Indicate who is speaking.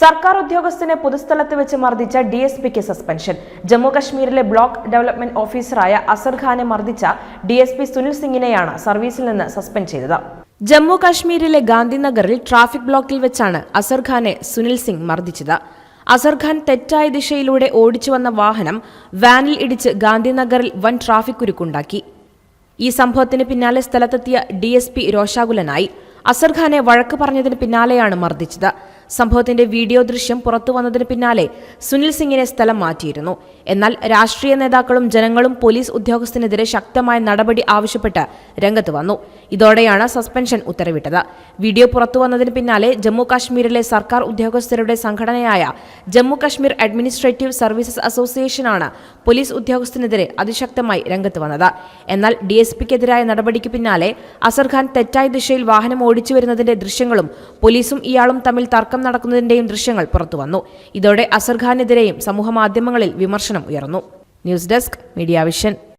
Speaker 1: സർക്കാർ ഉദ്യോഗസ്ഥനെ പൊതുസ്ഥലത്ത് വെച്ച് മർദ്ദിച്ച ഡി എസ് പിക്ക് സസ്പെൻഷൻ. ജമ്മുകശ്മീരിലെ ബ്ലോക്ക് ഡെവലപ്മെന്റ് ഓഫീസറായ അസർ ഖാനെ മർദ്ദിച്ച ഡി എസ് പി സുനിൽ സിംഗിനെയാണ് സർവീസിൽ നിന്ന് സസ്പെൻഡ് ചെയ്തത്. ജമ്മു കാശ്മീരിലെ ഗാന്ധിനഗറിൽ ട്രാഫിക് ബ്ലോക്കിൽ വെച്ചാണ് അസർ ഖാനെ സുനിൽ സിംഗ് മർദ്ദിച്ചത്. അസർഖാൻ തെറ്റായ ദിശയിലൂടെ ഓടിച്ചു വന്ന വാഹനം വാനിൽ ഇടിച്ച് ഗാന്ധിനഗറിൽ വൻ ട്രാഫിക് കുരുക്കുണ്ടാക്കി. ഈ സംഭവത്തിന് പിന്നാലെ സ്ഥലത്തെത്തിയ ഡി എസ് പി രോഷാകുലനായി അസർഖാനെ വഴക്ക് പറഞ്ഞതിന് പിന്നാലെയാണ് മർദ്ദിച്ചത്. സംഭവത്തിന്റെ വീഡിയോ ദൃശ്യം പുറത്തു വന്നതിന് പിന്നാലെ സുനിൽ സിംഗിനെ സ്ഥലം മാറ്റിയിരുന്നു. എന്നാൽ രാഷ്ട്രീയ നേതാക്കളും ജനങ്ങളും പോലീസ് ഉദ്യോഗസ്ഥനെതിരെ ശക്തമായ നടപടി ആവശ്യപ്പെട്ട് രംഗത്ത് വന്നു. ഇതോടെയാണ് സസ്പെൻഷൻ ഉത്തരവിട്ടത്. വീഡിയോ പുറത്തു വന്നതിന് പിന്നാലെ ജമ്മു കാശ്മീരിലെ സർക്കാർ ഉദ്യോഗസ്ഥരുടെ സംഘടനയായ ജമ്മു കാശ്മീർ അഡ്മിനിസ്ട്രേറ്റീവ് സർവീസസ് അസോസിയേഷനാണ് പോലീസ് ഉദ്യോഗസ്ഥനെതിരെ അതിശക്തമായി രംഗത്ത് വന്നത്. എന്നാൽ ഡി എസ് പിക്കെതിരായ നടപടിക്ക് പിന്നാലെ അസർഖാൻ തെറ്റായ ദിശയിൽ വാഹനം ഓടിച്ചു വരുന്നതിന്റെ ദൃശ്യങ്ങളും പോലീസും ഇയാളും തമ്മിൽ തർക്കം നടക്കുന്നതിന്റെയും ദൃശ്യങ്ങൾ പുറത്തുവന്നു ഇതോടെ അസർഖാനെതിരെയും സമൂഹമാധ്യമങ്ങളിൽ വിമർശനം ഉയർന്നു. News desk media vision.